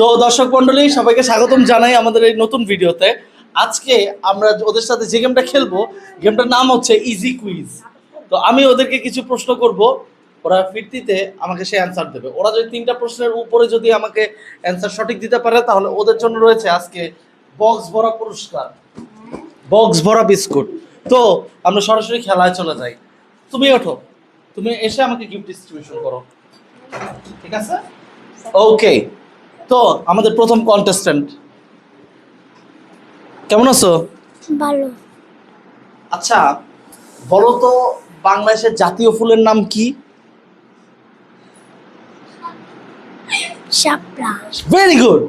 তো দর্শক মন্ডলী সবাইকে স্বাগতম জানাই আমাদের এই নতুন ভিডিওতে। আজকে আমরা ওদের সাথে যে গেমটা খেলব গেমটার নাম হচ্ছে ইজি কুইজ তো আমি ওদেরকে কিছু প্রশ্ন করব ওরা ফিরতিতে আমাকে সে অ্যান্সার দেবে। ওরা যদি তিনটা প্রশ্নের উপরে যদি আমাকে অ্যান্সার সঠিক দিতে পারে তাহলে ওদের জন্য রয়েছে আজকে বক্স ভরা পুরস্কার। বক্স ভরা বিস্কুট। তো আমরা সরাসরি খেলায় চলে যাই। তুমি ওঠো। তুমি এসে আমাকে গিফট ডিস্ট্রিবিউশন করো। ঠিক আছে? ওকে তো আমাদের প্রথম কন্টেস্ট্যান্ট কেমন আছো? ভালো। আচ্ছা বলো তো বাংলাদেশের জাতীয় ফুলের নাম কি? শাপলা। ভেরি গুড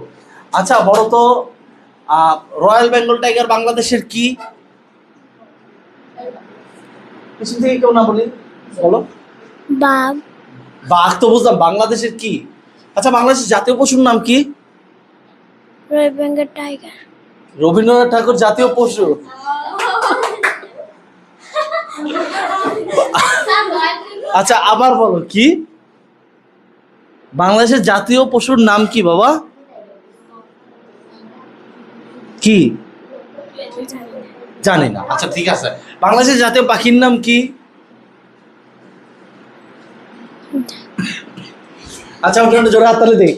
আচ্ছা বলো তো রয়্যাল বেঙ্গল টাইগার বাংলাদেশের কি? পিছন থেকে কেউ না বলি বলো। বাঘ। বাঘ তো বুঝলাম বাংলাদেশের কি? আচ্ছা বাংলাদেশের জাতীয় পশুর নাম কি? টাইগার। রবীন্দ্রনাথ ঠাকুর জাতীয় পশু। আচ্ছা আবার বলো কি? বাংলাদেশের জাতীয় পশুর নাম কি বাবা? কি? জানি না। আচ্ছা ঠিক আছে। বাংলাদেশের জাতীয় পাখির নাম কি? আচ্ছা ওটা জোরে হাততালি দিই।